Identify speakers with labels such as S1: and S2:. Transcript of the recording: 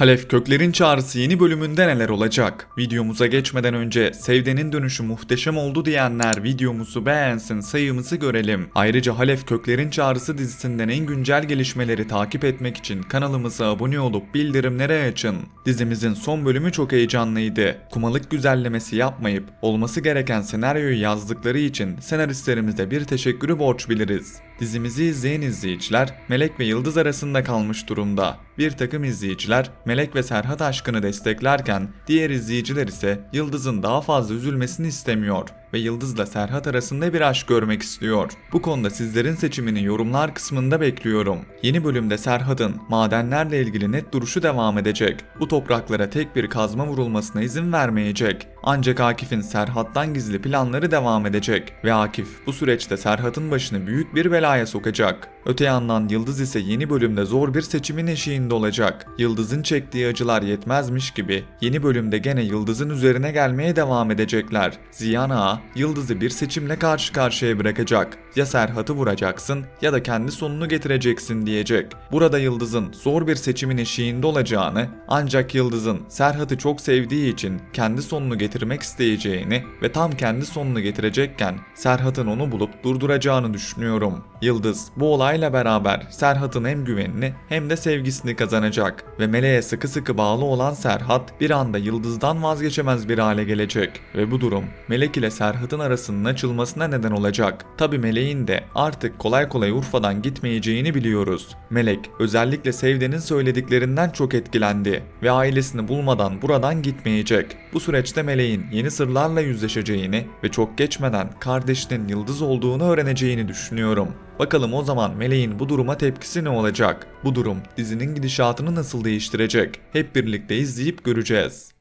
S1: Halef Kökler'in çağrısı yeni bölümünde neler olacak? Videomuza geçmeden önce Sevde'nin dönüşü muhteşem oldu diyenler videomuzu beğensin sayımızı görelim. Ayrıca Halef Kökler'in çağrısı dizisinden en güncel gelişmeleri takip etmek için kanalımıza abone olup bildirimleri açın. Dizimizin son bölümü çok heyecanlıydı. Kumalık güzellemesi yapmayıp olması gereken senaryoyu yazdıkları için senaristlerimize bir teşekkürü borç biliriz. Dizimizi izleyen izleyiciler Melek ve Yıldız arasında kalmış durumda. Bir takım izleyiciler Melek ve Serhat aşkını desteklerken diğer izleyiciler ise Yıldız'ın daha fazla üzülmesini istemiyor ve Yıldız'la Serhat arasında bir aşk görmek istiyor. Bu konuda sizlerin seçimini yorumlar kısmında bekliyorum. Yeni bölümde Serhat'ın madenlerle ilgili net duruşu devam edecek. Bu topraklara tek bir kazma vurulmasına izin vermeyecek. Ancak Akif'in Serhat'tan gizli planları devam edecek ve Akif bu süreçte Serhat'ın başını büyük bir belaya sokacak. Öte yandan Yıldız ise yeni bölümde zor bir seçimin eşiğinde olacak. Yıldız'ın çektiği acılar yetmezmiş gibi yeni bölümde gene Yıldız'ın üzerine gelmeye devam edecekler. Ziyan Ağa Yıldız'ı bir seçimle karşı karşıya bırakacak. Ya Serhat'ı vuracaksın ya da kendi sonunu getireceksin diyecek. Burada Yıldız'ın zor bir seçimin eşiğinde olacağını ancak Yıldız'ın Serhat'ı çok sevdiği için kendi sonunu getirmek isteyeceğini ve tam kendi sonunu getirecekken Serhat'ın onu bulup durduracağını düşünüyorum. Yıldız bu olayla beraber Serhat'ın hem güvenini hem de sevgisini kazanacak ve Meleğe sıkı sıkı bağlı olan Serhat bir anda Yıldız'dan vazgeçemez bir hale gelecek ve bu durum Melek ile Serhat'ın arasının açılmasına neden olacak. Tabi Meleğin de artık kolay kolay Urfa'dan gitmeyeceğini biliyoruz. Melek özellikle Sevde'nin söylediklerinden çok etkilendi ve ailesini bulmadan buradan gitmeyecek. Bu süreçte Meleğin yeni sırlarla yüzleşeceğini ve çok geçmeden kardeşinin Yıldız olduğunu öğreneceğini düşünüyorum. Bakalım o zaman Meleğin bu duruma tepkisi ne olacak? Bu durum dizinin gidişatını nasıl değiştirecek? Hep birlikte izleyip göreceğiz.